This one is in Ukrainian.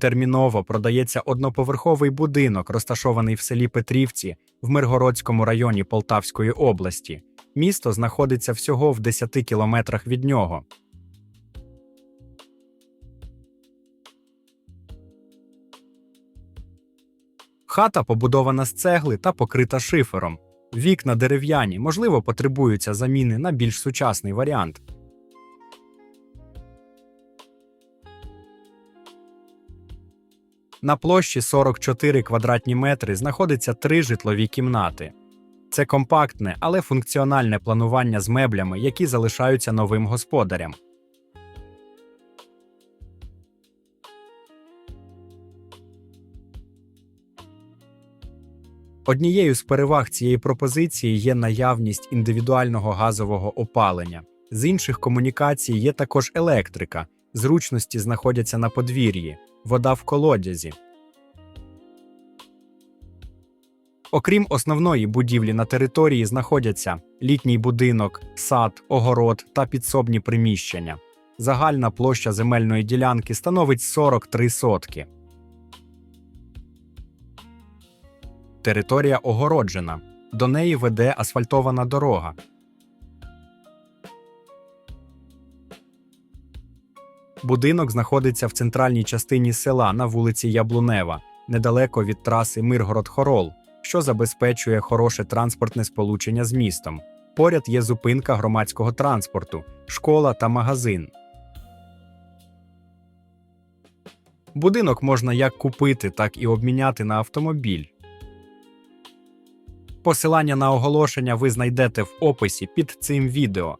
Терміново продається одноповерховий будинок, розташований в селі Петрівці в Миргородському районі Полтавської області. Місто знаходиться всього в 10 кілометрах від нього. Хата побудована з цегли та покрита шифером. Вікна дерев'яні, можливо, потребуються заміни на більш сучасний варіант. На площі 44 квадратні метри знаходиться три житлові кімнати. Це компактне, але функціональне планування з меблями, які залишаються новим господарям. Однією з переваг цієї пропозиції є наявність індивідуального газового опалення. З інших комунікацій є також електрика, зручності знаходяться на подвір'ї, вода в колодязі. Окрім основної будівлі на території знаходяться літній будинок, сад, огород та підсобні приміщення. Загальна площа земельної ділянки становить 43 сотки. Територія огороджена. До неї веде асфальтована дорога. Будинок знаходиться в центральній частині села на вулиці Яблунева, недалеко від траси Миргород-Хорол, що забезпечує хороше транспортне сполучення з містом. Поряд є зупинка громадського транспорту, школа та магазин. Будинок можна як купити, так і обміняти на автомобіль. Посилання на оголошення ви знайдете в описі під цим відео.